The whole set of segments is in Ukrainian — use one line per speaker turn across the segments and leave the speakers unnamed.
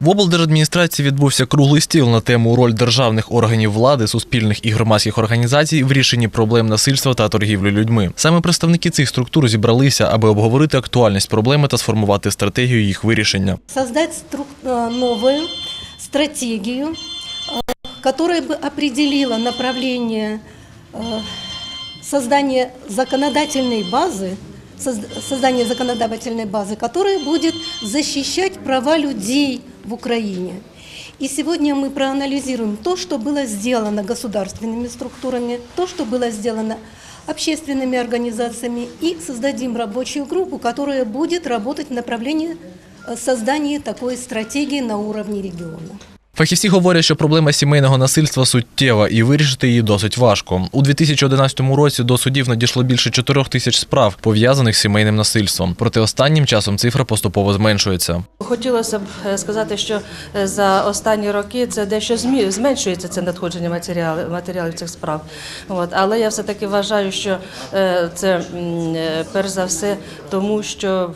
В облдержадміністрації відбувся круглий стіл на тему роль державних органів влади, суспільних і громадських організацій в рішенні проблем насильства та торгівлі людьми. Саме представники цих структур зібралися, аби обговорити актуальність проблеми та сформувати стратегію їх вирішення.
создать стру- э, новую стратегию, э, которая бы определила направление э, создания законодательной базы, созд- создания законодательной базы, которая будет защищать права людей в Украине. И сегодня мы проанализируем то, что было сделано государственными структурами, то, что было сделано общественными организациями, и создадим рабочую группу, которая будет работать в направлении э, создания такой стратегии на уровне региона.
Фахівці говорять, що проблема сімейного насильства суттєва і вирішити її досить важко. У 2011 році до судів надійшло більше 4 тисяч справ, пов'язаних з сімейним насильством. Проте останнім часом цифра поступово зменшується.
Хотілося б е, сказати, що е, за останні роки це дещо зменшується це надходження матеріалів, матеріалів цих справ. От. Але я все-таки вважаю, що е, це перш за все тому, що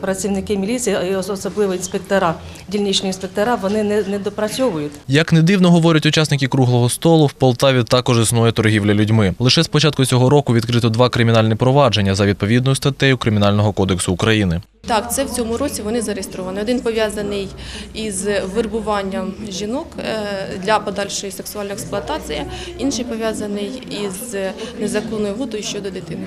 працівники міліції, особливо інспектора, дільничні інспектора, вони не, не допрацьовують.
Як не дивно говорять учасники круглого столу, в Полтаві також існує торгівля людьми. Лише з початку цього року відкрито два кримінальні провадження за відповідною статтею Кримінального кодексу України.
Так, це в цьому році вони зареєстровані. Один пов'язаний із вербуванням жінок е, для подальшої сексуальної експлуатації, інший пов'язаний із незаконною вгодою щодо дитини.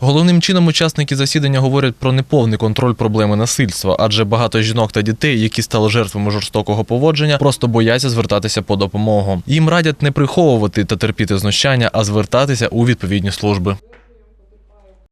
Головним чином учасники засідання говорять про неповний контроль проблеми насильства, адже багато жінок та дітей, які стали жертвами жорстокого поводження, просто бояться звертатися по допомогу. Їм радять не приховувати та терпіти знущання, а звертатися у відповідні служби.